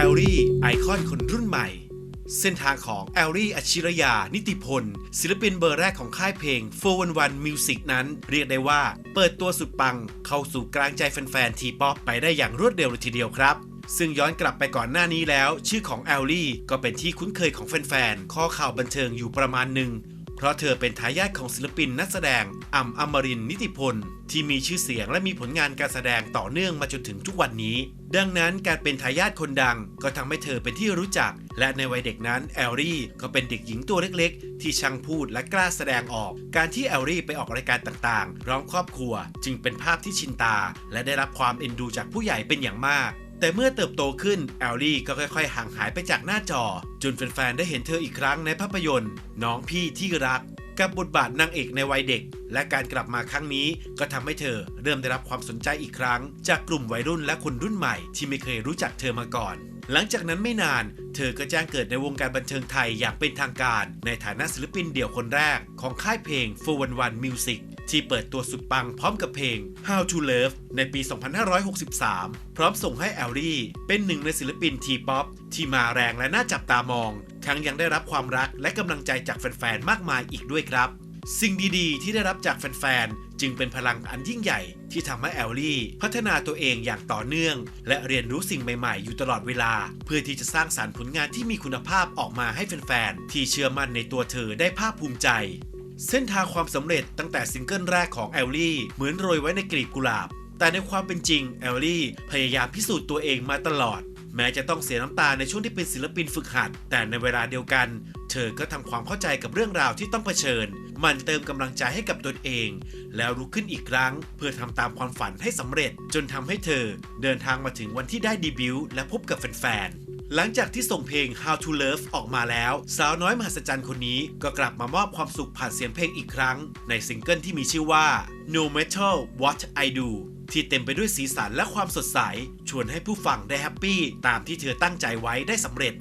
แอลลี่ไอคอนคนรุ่นใหม่ เส้นทางของแอลลี่อัจฉริยา นิติพล ศิลปินเบอร์แรกของค่ายเพลง 411 Music นั้น เรียกได้ว่าเปิดตัวสุดปัง เข้าสู่กลางใจแฟนๆทีป๊อปไปได้อย่างรวดเร็วเลยทีเดียวครับซึ่งย้อนกลับไปก่อนหน้านี้แล้ว ชื่อของแอลลี่ก็เป็นที่คุ้นเคยของแฟนๆข้อข่าวบันเทิงอยู่ประมาณหนึ่ง เพราะเธอเป็นทายาทของศิลปินนักแสดงอ่ำอมรินนิติพล ที่มีชื่อเสียงและมีผลงานการแสดงต่อเนื่องมาจนถึงทุกวันนี้ ดังนั้นการเป็นทายาทคนดังก็ทำให้เธอเป็นที่รู้จัก และในวัยเด็กนั้นแอลลี่ก็เป็นเด็กหญิงตัวเล็กๆ ที่ช่างพูดและกล้าแสดงออก การที่แอลลี่ไปออกรายการต่างๆ ร้องครอบครัว จึงเป็นภาพที่ชินตา และได้รับความเอ็นดูจากผู้ใหญ่เป็นอย่างมาก แต่เมื่อเติบโตขึ้นแอลลี่ก็ค่อยๆ ห่างหายไปจากหน้าจอ จนแฟนๆ ได้เห็นเธออีกครั้งในภาพยนตร์ น้องพี่ที่รัก กับบทบาทนางเอกในวัยเด็ก และการกลับมาครั้งนี้ก็ทำให้เธอเริ่มได้รับความสนใจอีกครั้ง จากกลุ่มวัยรุ่นและคนรุ่นใหม่ที่ไม่เคยรู้จักเธอมาก่อน หลังจากนั้นไม่นาน เธอก็แจ้งเกิดในวงการบันเทิงไทยอย่างเป็นทางการ ในฐานะศิลปินเดี่ยวคนแรกของค่ายเพลง411 Music ที่เปิดตัวสุดปังพร้อมกับเพลง How to Love ในปี 2563 พร้อมส่งให้แอลลี่เป็นหนึ่งในศิลปินทีป๊อปที่มาแรงและน่าจับตามอง ทั้งยังได้รับความรักและกำลังใจจากแฟนๆ มากมายอีกด้วยครับ สิ่งดีๆ ที่ได้รับจากแฟนๆ จึงเป็นพลังอันยิ่งใหญ่ที่ทำให้แอลลี่ พัฒนาตัวเองอย่างต่อเนื่อง และเรียนรู้สิ่งใหม่ๆ อยู่ตลอดเวลา เพื่อที่จะสร้างสารรค์ผลงานที่มีคุณภาพออกมาให้แฟนๆ ที่เชื่อมั่นในตัวเธอได้ภาคภูมิใจ เส้นทางความสำเร็จตั้งแต่ซิงเกิลแรกของแอลลี่เหมือนโรยไว้ในกลีบกุหลาบ แต่ในความเป็นจริงแอลลี่พยายามพิสูจน์ตัวเองมาตลอด แม้จะต้องเสียน้ำตาในช่วงที่เป็นศิลปินฝึกหัด แต่ในเวลาเดียวกัน เธอก็ทำความเข้าใจกับเรื่องราวที่ต้องเผชิญ มันเติมกำลังใจให้กับตนเอง แล้วลุกขึ้นอีกครั้ง เพื่อทำตามความฝันให้สำเร็จ จนทำให้เธอ เดินทางมาถึงวันที่ได้ดีบิวต์และพบกับแฟนๆ หลังจากที่ส่งเพลง How to Love ออกมาแล้ว สาวน้อยมหัศจรรย์คนนี้ก็กลับมามอบความสุขผ่านเสียงเพลงอีกครั้ง ในซิงเกิลที่มีชื่อว่า No Matter What I Do ที่เต็มไปด้วยสีสันและความสดใส ชวนให้ผู้ฟังได้แฮปปี้ตามที่เธอตั้งใจไว้ได้สำเร็จ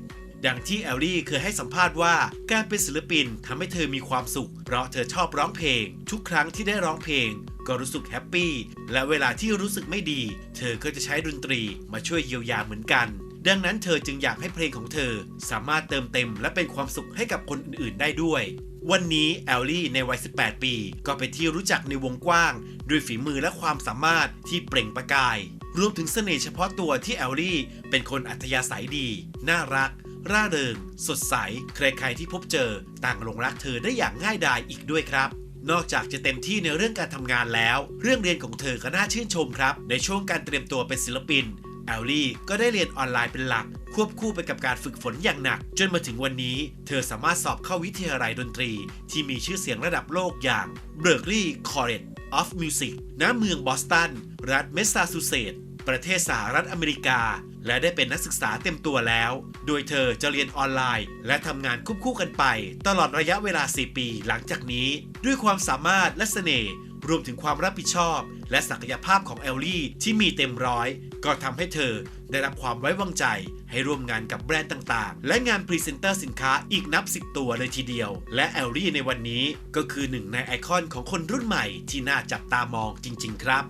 ดังที่แอลลี่เคยให้สัมภาษณ์ว่า การเป็นศิลปินทำให้เธอมีความสุข เพราะเธอชอบร้องเพลง ทุกครั้งที่ได้ร้องเพลง ก็รู้สึกแฮปปี้และเวลาที่รู้สึกไม่ดี เธอก็จะใช้ดนตรีมาช่วยเยียวยาเหมือนกัน ดังนั้นเธอจึงอยากให้เพลงของเธอ สามารถเติมเต็มและเป็นความสุขให้กับคนอื่นๆ ได้ด้วย วันนี้แอลลี่ในวัย 18 ปี ก็เป็นที่รู้จักในวงกว้าง ด้วยฝีมือและความสามารถที่เปล่งประกาย รวมถึงเสน่ห์เฉพาะตัวที่แอลลี่ เป็นคนอัธยาศัยดี น่ารัก ร่าเริง สดใส ใครๆที่พบเจอ ต่างหลงรักเธอได้อย่างง่ายดายอีกด้วยครับนอกจากจะเต็มที่ในเรื่องการทำงานแล้ว เรื่องเรียนของเธอก็น่าชื่นชมครับ ในช่วงการเตรียมตัวเป็นศิลปิน แอลลี่ก็ได้เรียนออนไลน์เป็นหลัก ควบคู่ไปกับการฝึกฝนอย่างหนัก จนมาถึงวันนี้ เธอสามารถสอบเข้าวิทยาลัยดนตรี ที่มีชื่อเสียงระดับโลกอย่าง Berklee College of Music ณ เมืองบอสตัน รัฐเมสซาชูเซตส์ ประเทศสหรัฐอเมริกา และได้เป็นนักศึกษาเต็มตัวแล้ว โดยเธอจะเรียนออนไลน์ และทำงานควบคู่กันไป ตลอดระยะเวลา 4 ปีหลังจากนี้ ด้วยความสามารถและเสน่ห์รวมถึงความรับผิดชอบ และศักยภาพของแอลลี่ที่มีเต็มร้อย ก็ทำให้เธอได้รับความไว้วางใจให้ร่วมงานกับแบรนด์ต่างๆ และงานพรีเซนเตอร์สินค้าอีกนับ 10 ตัวเลยทีเดียว และแอลลี่ในวันนี้ก็คือหนึ่งในไอคอนของคนรุ่นใหม่ที่น่าจับตามองจริง ๆ ครับ